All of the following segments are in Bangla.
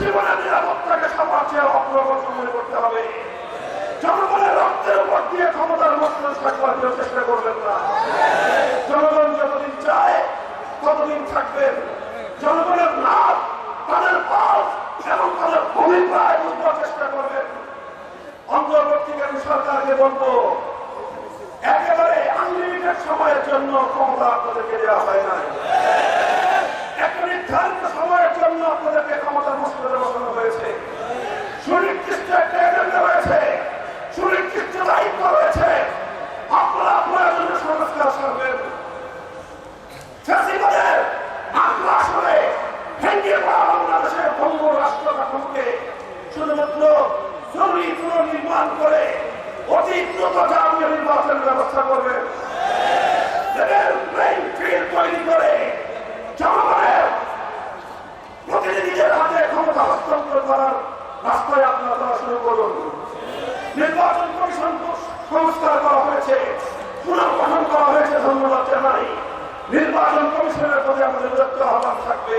জীবনের নিরাপত্তাকে সমাজে অগ্রগত মনে করতে হবে। জনগণের রক্তের উপর দিয়ে ক্ষমতার মধ্যে থাকবার চেষ্টা করবেন না। জনগণ যতদিন চায়, ততদিন থাকবেন। জনগণের নাম, তাদের পাশ এবং তাদের ভূমিকায় বুঝবার চেষ্টা করবেন। অন্তর্বর্তীকারী সরকারকে বলব, একেবারে আনলিমিটেড সময়ের জন্য ক্ষমতা আপনাদেরকে দেওয়া হয় না ভেঙে পড়া বাংলাদেশের বঙ্গ রাষ্ট্র কাঠামোকে শুধুমাত্র জরুরি পুনর্নির্মাণ করে অতি দ্রুত জাতীয় নির্বাচনের ব্যবস্থা ফিল্ড তৈরি করে জনগণের প্রতিনিধিদের হাতে রাস্তায় আপনারা শুরু করুন নির্বাচন কমিশন সংস্কার করা হয়েছে পুনর্গঠন করা হয়েছে ধন্যবাদ জানাই নির্বাচন কমিশনের প্রতি আমাদের আহ্বান থাকবে।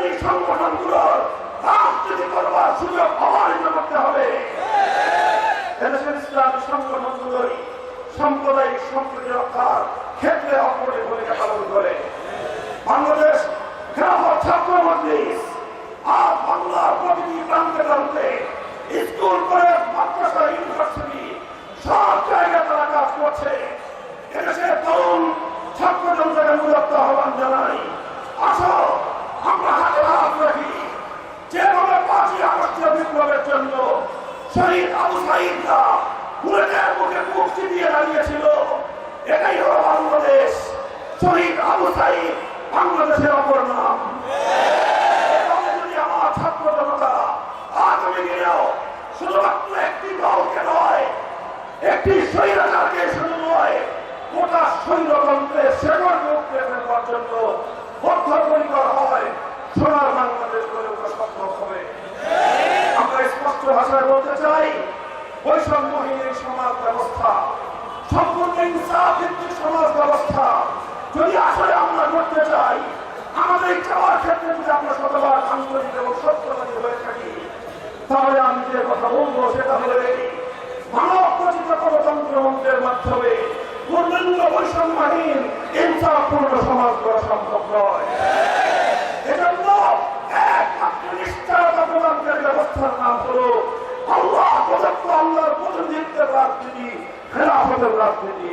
ইসলামী সংগঠনগুলোর রাজনীতি করবার সুযোগ অবারিত করতে হবে। এদেশের ইসলামী সংগঠনগুলোই সাম্প্রদায়িক সম্প্রীতি রক্ষার ক্ষেত্রে অপরিক ভূমিকা পালন করে। বাংলাদেশ খেলাফত ছাত্র মজলিস আর বাংলার প্রতিটি প্রান্তে প্রান্তে স্কুল, কলেজ, মাদ্রাসা, ইউনিভার্সিটি সব জায়গায় তারা কাজ করছে। এদেশের তরুণ ছাত্র জনতাকে মূলত আহ্বান জানাই আসো আমরা হাতে হাত রাখি যেভাবে আগস্টের বিপ্লবের জন্য শহীদ আবু সাইদরা বুলেটের মুখে মুক্তি দিয়ে দাঁড়িয়েছিল। এটাই হলো বাংলাদেশ। শহীদ আবু সাইদ বাংলাদেশের অপর নাম। ছাত্র শুধুমাত্র একটি দলকে নয়, একটি স্বৈরাচারকে শুধু নয়, গোটা স্বৈরতন্ত্রের শেকড়কে উপড়ে ফেলবার জন্য বদ্ধপরিকর হয় সোনার বাংলাদেশ গড়ে ওঠা সম্ভব হবে আমরা স্পষ্ট ভাষায় বলতে চাই বৈষম্যহীন সমাজ ব্যবস্থা, সম্পূর্ণ ইনসাফ ভিত্তিক সমাজ ব্যবস্থা। যদি আসলে আমরা করতে চাই, আমাদের চাওয়ার ক্ষেত্রে যদি আমরা শতবার আন্তরিক এবং সত্যবাদী হয়ে থাকি, তাহলে আমি যে কথা বলব সেটা হলো মানব রচিত গণতন্ত্র মন্ত্রের মাধ্যমে পূর্ণাঙ্গ বৈষম্যহীন, ইনসাফপূর্ণ সমাজ গড়া সম্ভব নয়। এজন্য একমাত্র নিশ্চয়তা ব্যবস্থার নাম হলো প্রদত্ত আল্লাহর প্রতিনিধিত্বের রাজনীতি খেলাফতের রাজনীতি।